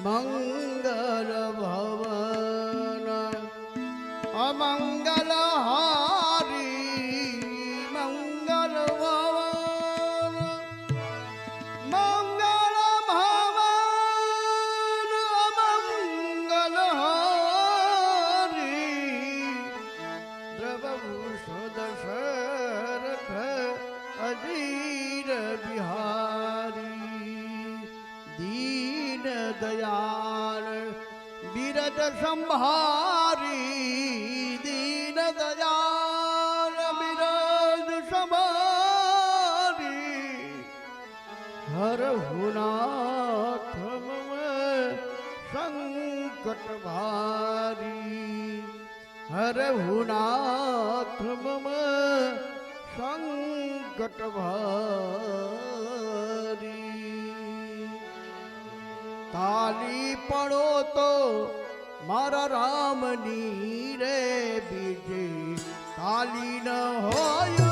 મંગલ ભવન અમંગલ હારી દીન દયાળ બિરદ સંભારી દીન દયાળ બિરદ સંભારી હર હુનાથ સંકટ ભારી હર હુનાથ સંકટ ભારી તાલી પડો તો મારા રામની રે બીજી તાલી ન હોય